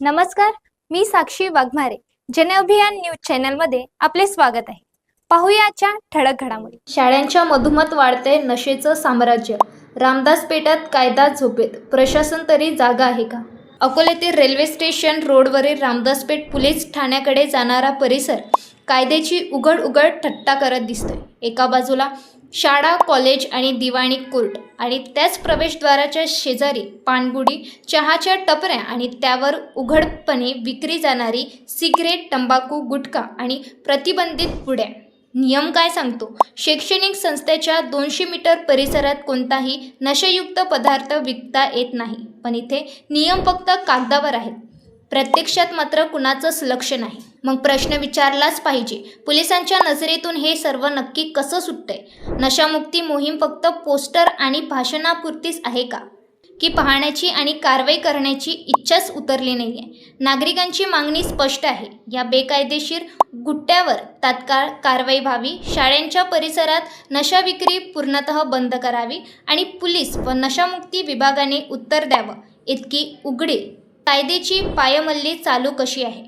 नमस्कार मी साक्षी वाघमारे. जन अभियान न्यूज चॅनलमध्ये आपले स्वागत आहे. पाहूयाच्या ठळक घडामोडी. शाळांच्या मधुमत वाढते नशेचं साम्राज्य. रामदास पेठात कायदा झोपेत. प्रशासन तरी जागा आहे का? अकोल्यातील रेल्वे स्टेशन रोडवरील रामदासपेठ पोलीस ठाण्याकडे जाणारा परिसर कायद्याची उघड उघड थट्टा करत दिसतोय. एका बाजूला शाळा कॉलेज आणि दिवाणी कोर्ट आणि त्याच प्रवेशद्वाराच्या शेजारी पाणबुडी चहाच्या टपऱ्या आणि त्यावर उघडपणे विक्री जाणारी सिगरेट तंबाखू गुटखा आणि प्रतिबंधित पुड्या. नियम काय सांगतो? शैक्षणिक संस्थेच्या दोनशे मीटर परिसरात कोणताही नशयुक्त पदार्थ विकता येत नाही. पण इथे नियम फक्त कागदावर आहेत. प्रत्यक्षात मात्र कुणाचंच लक्ष नाही. मग प्रश्न विचारलाच पाहिजे. पोलिसांच्या नजरेतून हे सर्व नक्की कसं सुटतंय? नशामुक्ती मोहीम फक्त पोस्टर आणि भाषणापुरतीच आहे का? की पाहण्याची आणि कारवाई करण्याची इच्छाच उतरली नाही आहे नागरिकांची मागणी स्पष्ट आहे. या बेकायदेशीर गुट्ट्यावर तात्काळ कारवाई व्हावी. शाळेंच्या परिसरात नशा विक्री पूर्णतः बंद करावी आणि पोलीस व नशामुक्ती विभागाने उत्तर द्यावं. इतकी उघडी कायद्याची पायमल्ली चालू कशी आहे?